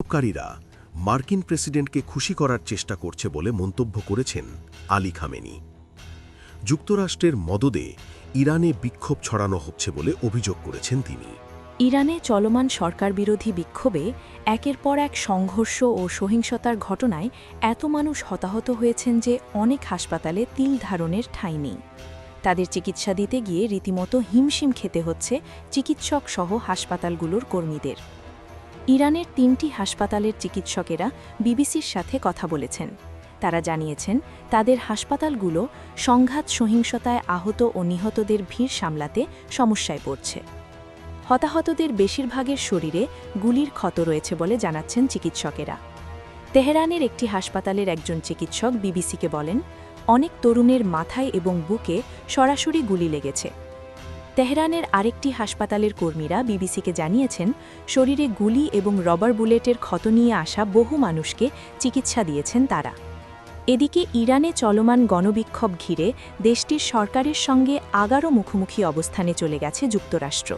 বিক্ষোভকারীরা মার্কিন প্রেসিডেন্টকে খুশি করার চেষ্টা করছে বলে মন্তব্য করেছেন আলী খামেনি। যুক্তরাষ্ট্রের মদদে ইরানে বিক্ষোভ ছড়ানো হচ্ছে বলে অভিযোগ করেছেন তিনি। ইরানে চলমান সরকার বিরোধী বিক্ষোভে একের পর এক সংঘর্ষ ও সহিংসতার ঘটনায় এত মানুষ হতাহত হয়েছেন যে অনেক হাসপাতালে তিল ধারণের ঠাঁই নেই। তাদের চিকিৎসা দিতে গিয়ে রীতিমতো হিমশিম খেতে হচ্ছে চিকিৎসক সহ হাসপাতালগুলোর কর্মীদের। ইরানের তিনটি হাসপাতালের চিকিৎসকেরা বিবিসির সাথে কথা বলেছেন। তারা জানিয়েছেন, তাদের হাসপাতালগুলো সংঘাত, সহিংসতায় আহত ও নিহতদের ভিড় সামলাতে সমস্যায় পড়ছে। হতাহতদের বেশিরভাগের শরীরে গুলির ক্ষত রয়েছে বলে জানাচ্ছেন চিকিৎসকেরা। তেহরানের একটি হাসপাতালের একজন চিকিৎসক বিবিসিকে বলেন, অনেক তরুণের মাথায় এবং বুকে সরাসরি গুলি লেগেছে। তেহরানের আরেকটি হাসপাতালের কর্মীরা বিবিসিকে জানিয়েছেন, শরীরে গুলি এবং রবার বুলেটের ক্ষত নিয়ে আসা বহু মানুষকে চিকিৎসা দিয়েছেন তারা। এদিকে ইরানে চলমান গণবিক্ষোভ ঘিরে দেশটির সরকারের সঙ্গে আগারও মুখোমুখি অবস্থানে চলে গেছে যুক্তরাষ্ট্র।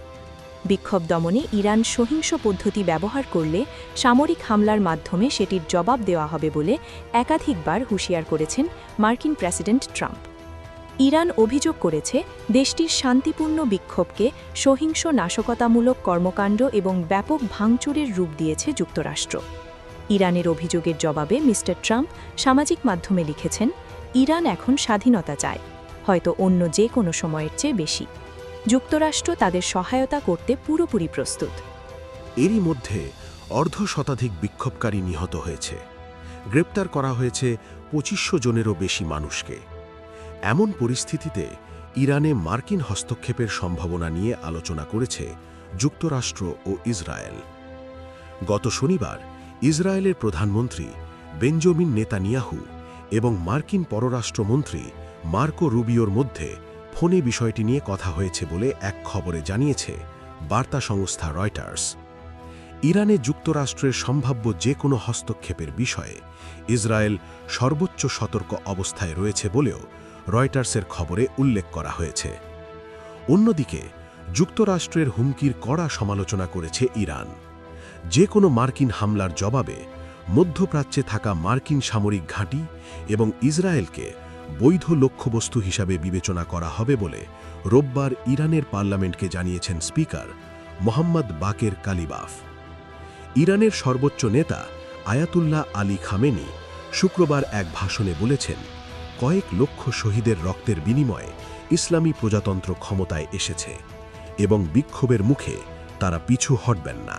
বিক্ষোভ দমনে ইরান সহিংস পদ্ধতি ব্যবহার করলে সামরিক হামলার মাধ্যমে সেটির জবাব দেওয়া হবে বলে একাধিকবার হুঁশিয়ার করেছেন মার্কিন প্রেসিডেন্ট ট্রাম্প। ইরান অভিযোগ করেছে, দেশটির শান্তিপূর্ণ বিক্ষোভকে সহিংস নাশকতামূলক কর্মকাণ্ড এবং ব্যাপক ভাঙচুরের রূপ দিয়েছে যুক্তরাষ্ট্র। ইরানের অভিযোগের জবাবে মিস্টার ট্রাম্প সামাজিক মাধ্যমে লিখেছেন, ইরান এখন স্বাধীনতা চায়, হয়তো অন্য যে কোনো সময়ের চেয়ে বেশি। যুক্তরাষ্ট্র তাদের সহায়তা করতে পুরোপুরি প্রস্তুত। এরই মধ্যে অর্ধ শতাধিক বিক্ষোভকারী নিহত হয়েছে। গ্রেপ্তার করা হয়েছে পঁচিশশো জনেরও বেশি মানুষকে। এমন পরিস্থিতিতে ইরানে মার্কিন হস্তক্ষেপের সম্ভাবনা নিয়ে আলোচনা করেছে যুক্তরাষ্ট্র ও ইসরায়েল। গত শনিবার ইসরায়েলের প্রধানমন্ত্রী বেঞ্জামিন নেতানিয়াহু এবং মার্কিন পররাষ্ট্রমন্ত্রী মার্কো রুবিওর মধ্যে ফোনে বিষয়টি নিয়ে কথা হয়েছে বলে এক খবরে জানিয়েছে বার্তা সংস্থা রয়টার্স। ইরানে যুক্তরাষ্ট্রের সম্ভাব্য যে কোনো হস্তক্ষেপের বিষয়ে ইসরায়েল সর্বোচ্চ সতর্ক অবস্থায় রয়েছে বলেও রয়টার্সের খবরে উল্লেখ করা হয়েছে। অন্যদিকে, যুক্তরাষ্ট্রের হুমকির কড়া সমালোচনা করেছে ইরান। যে কোনো মার্কিন হামলার জবাবে মধ্যপ্রাচ্যে থাকা মার্কিন সামরিক ঘাঁটি এবং ইসরায়েলকে বৈধ লক্ষ্যবস্তু হিসাবে বিবেচনা করা হবে বলে রোববার ইরানের পার্লামেন্টকে জানিয়েছেন স্পিকার মোহাম্মদ বাকের কালিবাফ। ইরানের সর্বোচ্চ নেতা আয়াতুল্লাহ আলী খামেনি শুক্রবার এক ভাষণে বলেছেন কয়েক লক্ষ শহীদের রক্তের বিনিময়ে ইসলামী প্রজাতন্ত্র ক্ষমতায় এসেছে এবং বিক্ষোভের মুখে তারা পিছু হটবেন না।